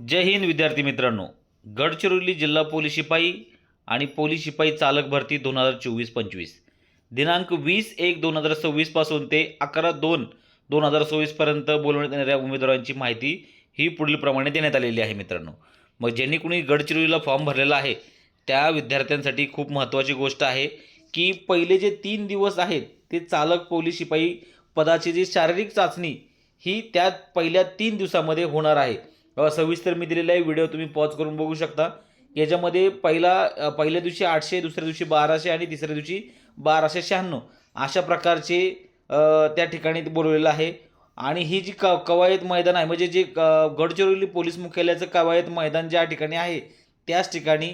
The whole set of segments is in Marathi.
जय हिंद विद्यार्थी मित्रांनो. गडचिरोली जिल्हा पोलीस शिपाई आणि पोलीस शिपाई चालक भरती दोन हजार चोवीस पंचवीस. दिनांक वीस एक दोन हजार सव्वीसपासून ते अकरा दोन दोन हजार सव्वीसपर्यंत बोलवण्यात येणाऱ्या उमेदवारांची माहिती ही पुढीलप्रमाणे देण्यात आलेली आहे मित्रांनो. मग ज्यांनी कुणी गडचिरोलीला फॉर्म भरलेला आहे त्या विद्यार्थ्यांसाठी खूप महत्त्वाची गोष्ट आहे की पहिले जे तीन दिवस आहेत ते चालक पोलीस शिपाई पदाची जी शारीरिक चाचणी ही त्या पहिल्या तीन दिवसामध्ये होणार आहे. सविस्तर मी दिलेला आहे व्हिडिओ तुम्ही पॉज करून बघू शकता. याच्यामध्ये पहिला पहिल्या दिवशी आठशे दुसऱ्या दिवशी बाराशे आणि तिसऱ्या दिवशी बाराशे शहाण्णव अशा प्रकारचे त्या ठिकाणी बोलवलेलं आहे. आणि ही जी क कवायत मैदान आहे म्हणजे जे गडचिरोली पोलीस मुख्यालयाचं कवायत मैदान ज्या ठिकाणी आहे त्याच ठिकाणी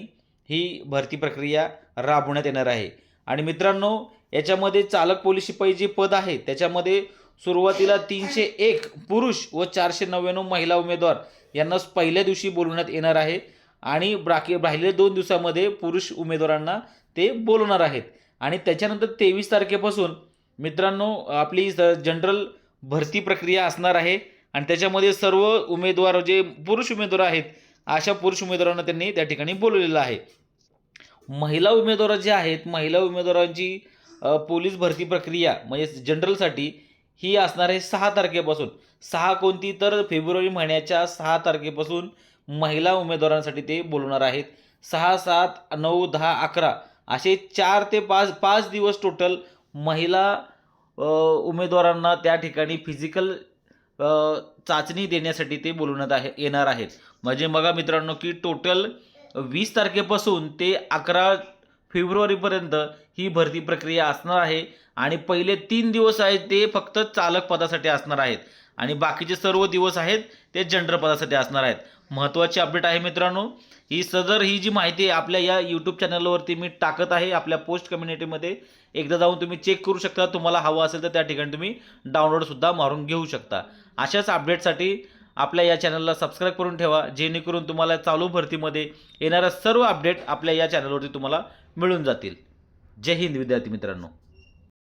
ही भरती प्रक्रिया राबवण्यात येणार आहे. आणि मित्रांनो याच्यामध्ये चालक पोलीस शिपाई जे पद आहे त्याच्यामध्ये सुरुवातीला तीनशे एक पुरुष व चारशे नव्याण्णव महिला उमेदवार यांना पहिल्या दिवशी बोलवण्यात येणार आहे. आणि बाकी राहिलेल्या दोन दिवसामध्ये पुरुष उमेदवारांना ते बोलवणार आहेत. आणि त्याच्यानंतर तेवीस तारखेपासून मित्रांनो आपली जनरल भरती प्रक्रिया असणार आहे. आणि त्याच्यामध्ये सर्व उमेदवार जे पुरुष उमेदवार आहेत अशा पुरुष उमेदवारांना त्यांनी त्या ठिकाणी बोलवलेलं आहे. महिला उमेदवार जे आहेत महिला उमेदवारांची पोलीस भरती प्रक्रिया म्हणजे जनरलसाठी ही असणार आहे सहा तारखेपासून. सहा कोणती तर फेब्रुवारी महिन्याच्या सहा तारखेपासून महिला उमेदवारांसाठी ते बोलवणार आहेत. सहा सात नऊ दहा अकरा असे चार ते पाच पाच दिवस टोटल महिला उमेदवारांना त्या ठिकाणी फिजिकल चाचणी देण्यासाठी ते बोलवण्यात आहे येणार आहेत. म्हणजे बघा मित्रांनो की टोटल वीस तारखेपासून ते अकरा फेब्रुवारीपर्यंत ही भरती प्रक्रिया असणार आहे आणि पहिले तीन दिवस आहेत ते फक्त चालक पदासाठी असणार आहेत. आणि बाकीचे सर्व दिवस आहेत ते जनरल पदासाठी असणार आहेत. महत्त्वाची अपडेट आहे मित्रांनो ही सदर ही जी माहिती आहे आपल्या या यूट्यूब चॅनलवरती मी टाकत आहे आपल्या पोस्ट कम्युनिटीमध्ये एकदा जाऊन तुम्ही चेक करू शकता. तुम्हाला हवं असेल तर त्या ठिकाणी तुम्ही डाउनलोडसुद्धा मारून घेऊ शकता. अशाच अपडेटसाठी आपल्या या चॅनलला सबस्क्राईब करून ठेवा. जेणेकरून तुम्हाला चालू भरतीमध्ये येणाऱ्या सर्व अपडेट आपल्या या चॅनलवरती तुम्हाला मिळून जातील. जय हिंद विद्यार्थी मित्रांनो.